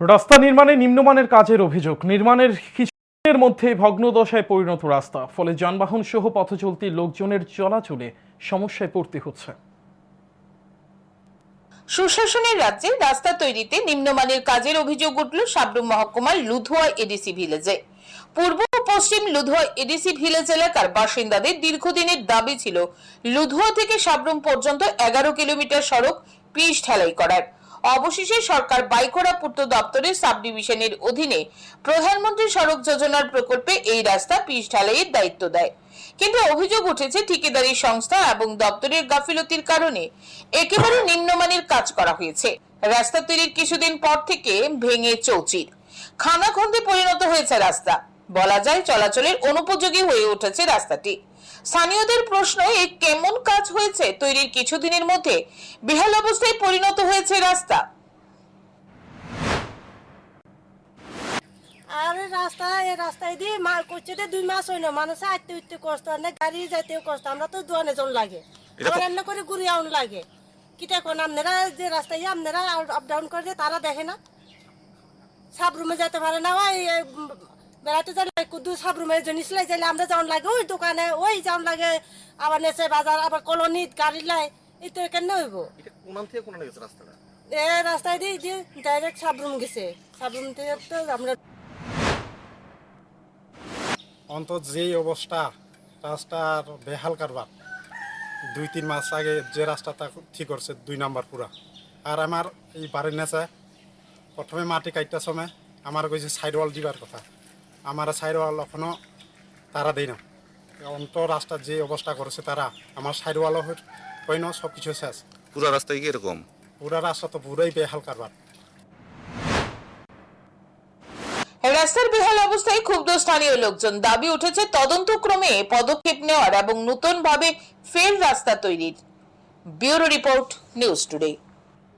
রাস্তা নির্মাণে নিম্নমানের কাজের অভিযোগ। নির্মাণের কিছুদিনের মধ্যে ভগ্নদশায় পরিণত রাস্তা। ফলে যানবাহন সহ পথচলতি লোকজনের চলাচলে সমস্যায় পড়তে হচ্ছে। সুশাসনের রাজ্যে রাস্তা তৈরিতে নিম্নমানের কাজের অভিযোগ উঠল সাবরুম মহকুমার লুধুয়া এডিসি ভিলেজে। পূর্ব ও পশ্চিম লুধুয়া এডিসি ভিলেজ এলাকার বাসিন্দাদের দীর্ঘদিনের দাবি ছিল, লুধুয়া থেকে সাবরুম পর্যন্ত এগারো কিলোমিটার সড়ক পিচ ঢালাই করার। অবশেষে সরকার বাইকোড়া পূর্ত দপ্তরের সাব ডিভিশনের অধীনে প্রধানমন্ত্রী সড়ক যোজনার প্রকল্পে এই রাস্তা পিচ ঢালাইয়ের দায়িত্ব দেয়। কিন্তু অভিযোগ উঠেছে, ঠিকাদারি সংস্থা এবং দপ্তরের গাফিলতির কারণে একেবারে নিম্নমানের কাজ করা হয়েছে। রাস্তা তৈরির কিছুদিন পর থেকে ভেঙে চৌচির। খানাখন্দে পরিণত হয়েছে রাস্তা। বলা যায়, চলাচলের অনুপযোগী হয়ে উঠেছে রাস্তাটি। স্থানীয়দের প্রশ্ন, এ কেমন কাজ হয়েছে তৈরির কিছুদিনের মধ্যে বেহাল অবস্থায় পরিণত হয়েছে রাস্তা। আর রাস্তা এই রাস্তায় দিয়ে মা করছে দুই মাস হইল মানুষ আইতে উঠতে কষ্ট আর না গাড়ি যাইতেও কষ্ট আমরা তো দোয়ানে জন লাগে। আবার এমনি করে ঘুরে আউন লাগে। কিটা কোন আপনারা যে রাস্তায় আপনারা আপ ডাউন করে তারা দেখে না? সাব রুমে যেতে পারে না বেড়াতে যাইলে কুদু সাব রুমে জিনিস লাই যাইলে আমরা যাওন লাগে ওই দোকানে ওই যাওন লাগে আবার নেচে বাজার আবার কলোনি গাড়ি লাই এই তো কেন হইব। এটা কোনান থেকে কোনানে গেছে রাস্তাটা? এ রাস্তায় দিয়ে দিয়ে ডাইরেক্ট সাব রুম গেছে। সাব রুম থেকে তো আমরা অন্তত যেই অবস্থা রাস্তার বেহাল কারবার। দুই তিন মাস আগে যে রাস্তাটা ঠিক করছে দুই নাম্বার পুরা। আর আমার এই বাড়ির নেচে প্রথমে মাটি কাটতে সময় আমার কইছে সাইড ওয়াল দিবার কথা। আমার সাইড ওয়াল এখনও তারা দেয় না। অন্ত রাস্তার যে অবস্থা করেছে তারা আমার সাইড ওয়ালও হয় না সব কিছু শেষ। পুরো রাস্তায় কি এরকম? পুরা রাস্তা তো পুরাই বেহাল কারবার। রাস্তার বেহাল অবস্থায় ক্ষুব্ধ স্থানীয় লোকজন দাবি উঠেছে তদন্তক্রমে পদক্ষেপ নেওয়ার এবং নতুন ভাবে ফের রাস্তা তৈরির। Bureau report news today.